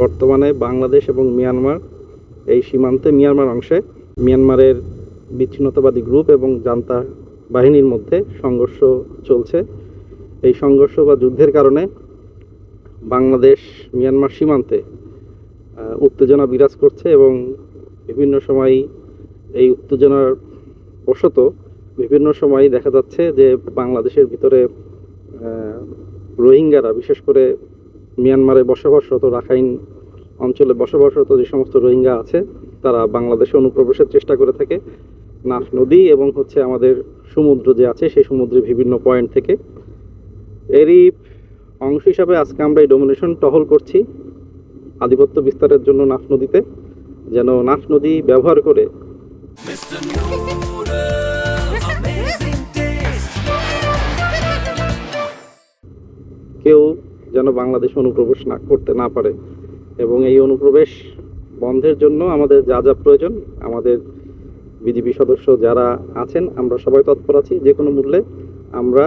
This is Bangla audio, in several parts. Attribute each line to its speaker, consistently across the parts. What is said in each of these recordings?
Speaker 1: বর্তমানে বাংলাদেশ এবং মিয়ানমার এই সীমান্তে, মিয়ানমার অংশে, মিয়ানমারের বিচ্ছিন্নতাবাদী গ্রুপ এবং জান্তা বাহিনীর মধ্যে সংঘর্ষ চলছে। এই সংঘর্ষ বা যুদ্ধের কারণে বাংলাদেশ, মিয়ানমার সীমান্তে উত্তেজনা বিরাজ করছে এবং বিভিন্ন সময় এই উত্তেজনার বশত বিভিন্ন সময় দেখা যাচ্ছে যে বাংলাদেশের ভিতরে রোহিঙ্গারা, বিশেষ করে মিয়ানমারে বসবাসরত রাখাইন অঞ্চলে বসবাসরত যে সমস্ত রোহিঙ্গা আছে, তারা বাংলাদেশে অনুপ্রবেশের চেষ্টা করে থাকে। নাফ নদী এবং হচ্ছে আমাদের সমুদ্র যে আছে, সেই সমুদ্রের বিভিন্ন পয়েন্ট থেকে। এরই অংশ হিসাবে আজকে আমরা এই ডোমিনেশন টহল করছি আধিপত্য বিস্তারের জন্য নাফ নদীতে। যেন নাফ নদী ব্যবহার করে যেন বাংলাদেশে অনুপ্রবেশ না করতে না পারে। এবং এই অনুপ্রবেশ বন্ধের জন্য আমাদের যা যা প্রয়োজন, আমাদের বিজেপি সদস্য যারা আছেন, আমরা সবাই তৎপর আছি যে কোনো মূল্যে। আমরা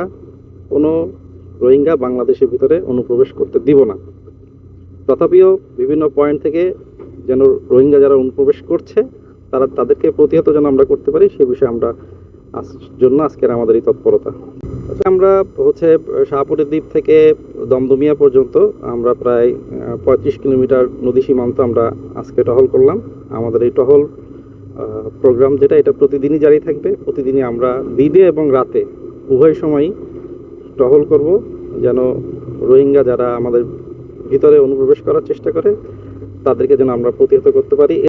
Speaker 1: কোনো রোহিঙ্গা বাংলাদেশের ভিতরে অনুপ্রবেশ করতে দিব না। তথাপিও বিভিন্ন পয়েন্ট থেকে যেন রোহিঙ্গা যারা অনুপ্রবেশ করছে, তারা তাদেরকে প্রতিহত যেন আমরা করতে পারি, সে বিষয়ে আমরা জন্য আজকের আমাদের এই তৎপরতা। আমরা হচ্ছে শাহপুরের দ্বীপ থেকে দমদমিয়া পর্যন্ত আমরা প্রায় পঁয়ত্রিশ কিলোমিটার নদী সীমান্ত আমরা আজকে টহল করলাম। আমাদের এই টহল প্রোগ্রাম যেটা, এটা প্রতিদিনই জারি থাকবে। প্রতিদিনই আমরা দিনে এবং রাতে উভয় সময়ই টহল করব, যেন রোহিঙ্গা যারা আমাদের ভিতরে অনুপ্রবেশ করার চেষ্টা করে, তাদেরকে যেন আমরা প্রতিহত করতে পারি।